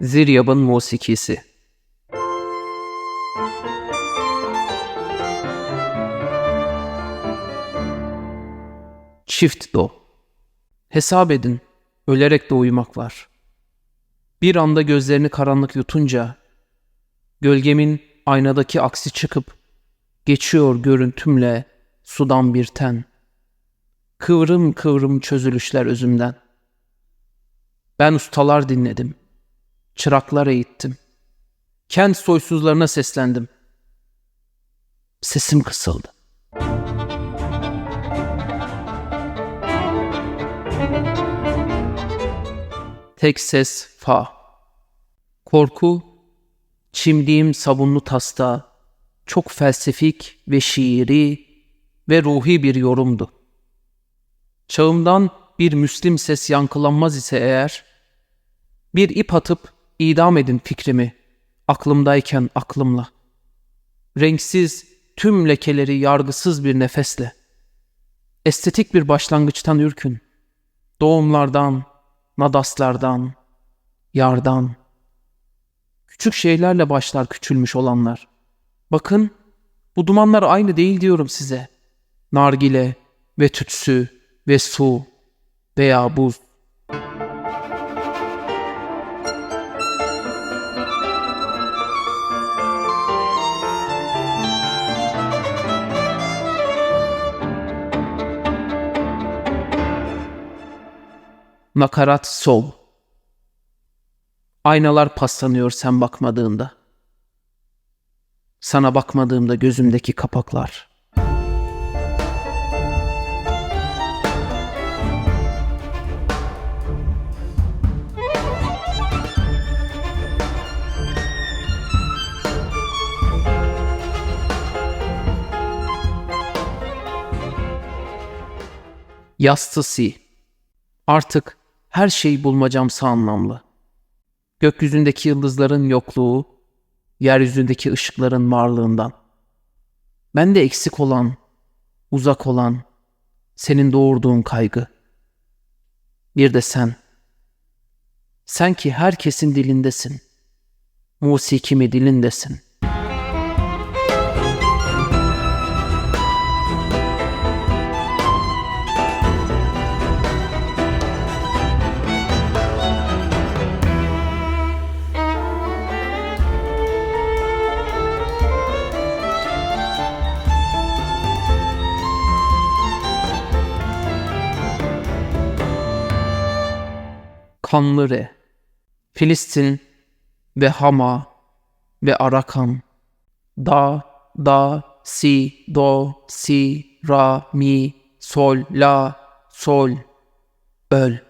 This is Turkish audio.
Ziryab'ın musikisi Çift do. Hesap edin, ölerek de uyumak var. Bir anda gözlerini karanlık yutunca, gölgemin aynadaki aksi çıkıp, geçiyor görüntümle sudan bir ten. Kıvrım kıvrım çözülüşler özümden. Ben ustalar dinledim. Çıraklar eğittim. Kent soysuzlarına seslendim. Sesim kısıldı. Tek ses fa. Korku, çimdiğim sabunlu tasta, çok felsefik ve şiiri ve ruhi bir yorumdu. Çağımdan bir Müslim ses yankılanmaz ise eğer, bir ip atıp idam edin fikrimi, aklımdayken aklımla. Renksiz, tüm lekeleri yargısız bir nefesle. Estetik bir başlangıçtan ürkün. Doğumlardan, nadaslardan, yardan. Küçük şeylerle başlar küçülmüş olanlar. Bakın, bu dumanlar aynı değil diyorum size. Nargile ve tütsü ve su veya buz. Nakarat sol. Aynalar paslanıyor sen bakmadığında. Sana bakmadığımda gözümdeki kapaklar. Yastı si. Artık her şey bulmacamsı anlamlı. Gökyüzündeki yıldızların yokluğu, yeryüzündeki ışıkların varlığından. Ben de eksik olan, uzak olan, senin doğurduğun kaygı. Bir de sen. Sen ki herkesin dilindesin. Musikimi dilindesin. Kanlı Re, Filistin ve Hama ve Arakan, Da, Da, Si, Do, Si, Ra, Mi, Sol, La, Sol, Öl.